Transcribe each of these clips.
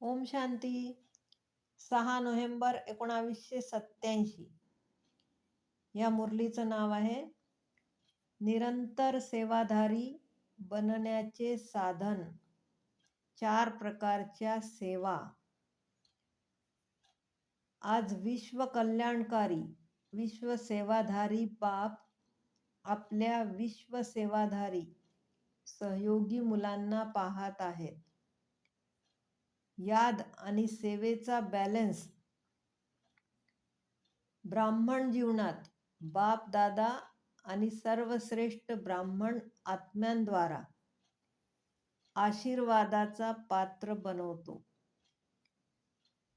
ओम शांती. सहा नोव्हेंबर एकोणावीसशे सत्याऐंशी या मुरलीचं नाव आहे निरंतर सेवाधारी बनण्याचे साधन. चार प्रकारच्या सेवा. आज विश्व कल्याणकारी विश्व सेवाधारी बाप आपल्या विश्व सेवाधारी सहयोगी मुलांना पाहत आहेत. याद आणि सेवेचा बॅलन्स ब्राह्मण जीवनात बाप दादा आणि सर्वश्रेष्ठ ब्राह्मण आत्म्यांद्वारा आशीर्वादाचा पात्र बनवतो.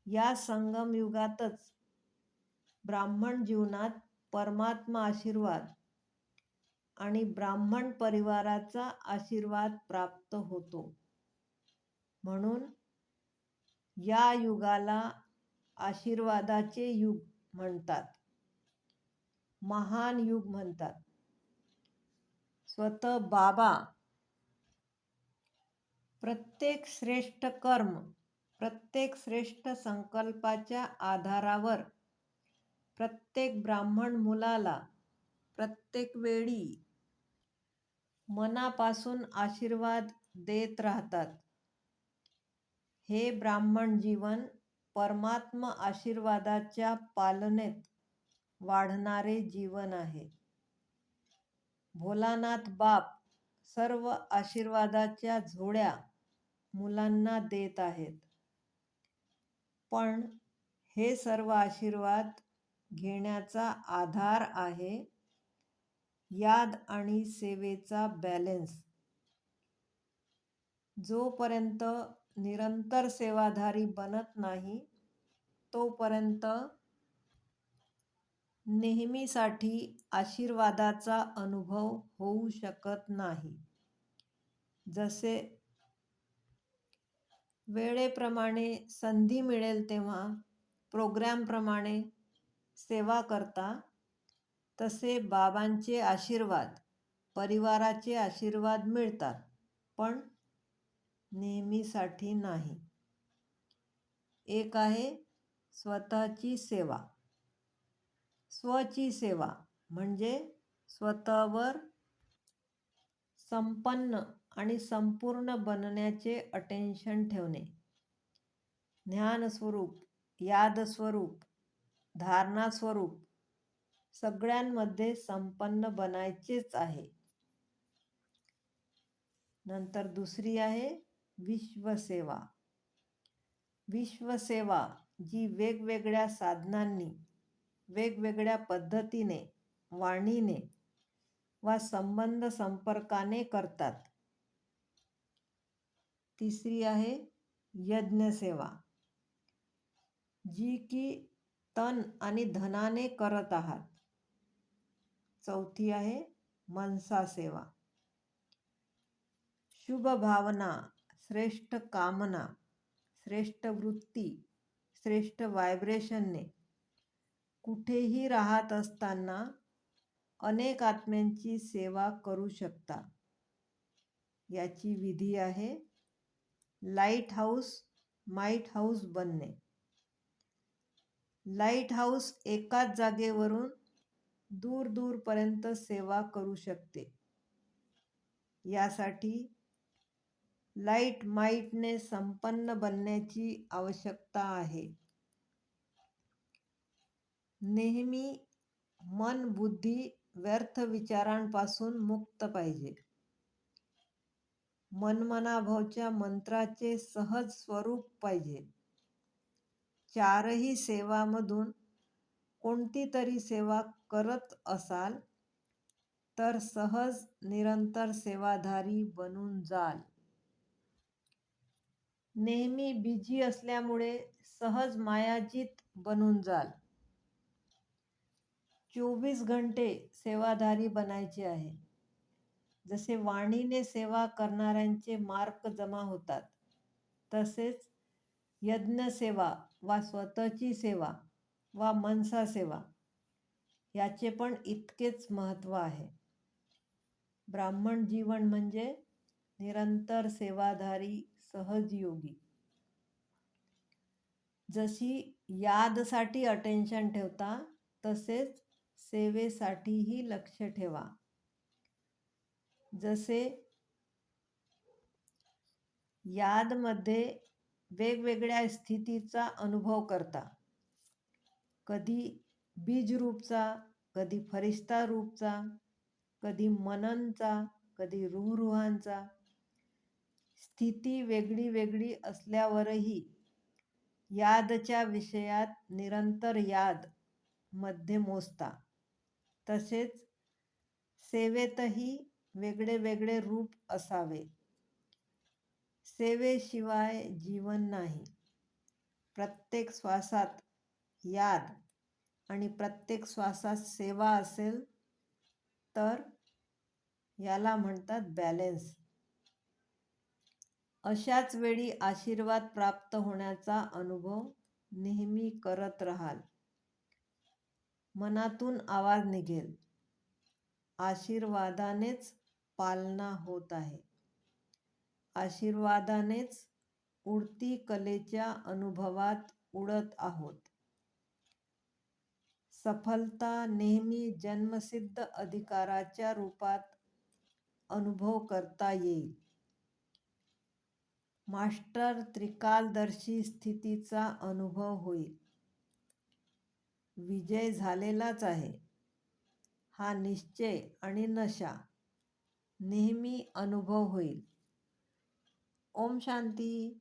या संगम युगातच ब्राह्मण जीवनात परमात्मा आशीर्वाद आणि ब्राह्मण परिवाराचा आशीर्वाद प्राप्त होतो. म्हणून या युगाला आशीर्वादाचे युग म्हणतात. महान युग म्हणतात. स्वतः बाबा प्रत्येक श्रेष्ठ कर्म प्रत्येक श्रेष्ठ संकल्पाच्या आधारावर प्रत्येक ब्राह्मण मुलाला प्रत्येक वेळी मनापासून आशीर्वाद देत राहतात. हे ब्राह्मण जीवन परमात्मा आशीर्वादाच्या पालनेत वाढणारे जीवन आहे. भोलानाथ बाप सर्व आशीर्वादाच्या झोड्या मुलांना देत आहेत. पण हे सर्व आशीर्वाद घेण्याचा आधार आहे याद आणि सेवेचा बॅलेन्स. जोपर्यंत निरंतर सेवाधारी बनत नाही तोपर्यंत नेहमीसाठी आशीर्वादाचा अनुभव होऊ शकत नाही. जसे वेळेप्रमाणे संधी मिळेल तेव्हा प्रोग्रॅमप्रमाणे सेवा करता तसे बाबांचे आशीर्वाद परिवाराचे आशीर्वाद मिळतात. पण नेहमीसाठी नाही. एक आहे स्वतःची सेवा. स्वची सेवा म्हणजे स्वतःवर संपन्न आणि संपूर्ण बनण्याचे अटेन्शन ठेवणे. ज्ञानस्वरूप यादस्वरूप धारणास्वरूप सगळ्यांमध्ये संपन्न बनायचेच आहे. नंतर दुसरी आहे विश्वसेवा. विश्वसेवा जी वेगवेगळ्या साधनांनी वेगवेगळ्या पद्धतीने वाणीने वा संबंध संपर्काने करतात. तिसरी आहे यज्ञसेवा जी की तन आणि धनाने करत आहात. चौथी आहे मनसा सेवा शुभ भावना श्रेष्ठ कामना श्रेष्ठ वृत्ती श्रेष्ठ व्हायब्रेशनने कुठेही राहत असताना अनेक आत्म्यांची सेवा करू शकता. याची विधी आहे लाइट हाऊस माईट हाऊस बनणे. लाइट हाऊस एकाच जागेवरून दूर दूरपर्यंत सेवा करू शकते. यासाठी लाइट माईटने संपन्न बनण्याची आवश्यकता आहे. नेहमी मन बुद्धी व्यर्थ विचारांपासून मुक्त पाहिजे. मनमनाभावच्या मंत्राचे सहज स्वरूप पाहिजे. चारही सेवामधून कोणती तरी सेवा करत असाल तर सहज निरंतर सेवाधारी बनून जाल. नेहमी बिझी असल्यामुळे सहज मायाजीत बनून जाल. चोवीस घंटे सेवाधारी बनायचे आहे. जसे वाणीने सेवा करणाऱ्यांचे मार्क जमा होतात तसेच यज्ञसेवा वा स्वतःची सेवा वा मनसा सेवा याचे पण इतकेच महत्त्व आहे. ब्राह्मण जीवन म्हणजे निरंतर सेवाधारी सहजयोगी. जशी यादसाठी अटेन्शन ठेवता तसेच सेवेसाठीही लक्ष ठेवा. जसे यादमध्ये वेगवेगळ्या स्थितीचा अनुभव करता. कधी बीज रूपचा कधी फरिश्ता रूपचा कधी मननचा कधी रूहरुहांचा स्थिती वेगळी वेगळी असल्यावरही यादच्या विषयात निरंतर यादमध्ये मोजता. तसेच सेवेतही वेगळे वेगळे रूप असावे. सेवेशिवाय जीवन नाही. प्रत्येक श्वासात याद आणि प्रत्येक श्वासात सेवा असेल तर याला म्हणतात बॅलेन्स. अशाच वेळी आशीर्वाद प्राप्त होण्याचा अनुभव नेहमी करत राहाल. मनातून आवाज निघेल. आशीर्वादानेच पालना होत आहे. आशीर्वादानेच उडती कलेच्या अनुभवात उडत आहोत. सफलता नेहमी जन्मसिद्ध अधिकाराच्या रूपात अनुभव करता येईल. मास्टर त्रिकालदर्शी स्थितीचा अनुभव होईल विजय झालेलाच आहे. हा निश्चय आणि नशा नेहमी अनुभव होईल. ओम शांती.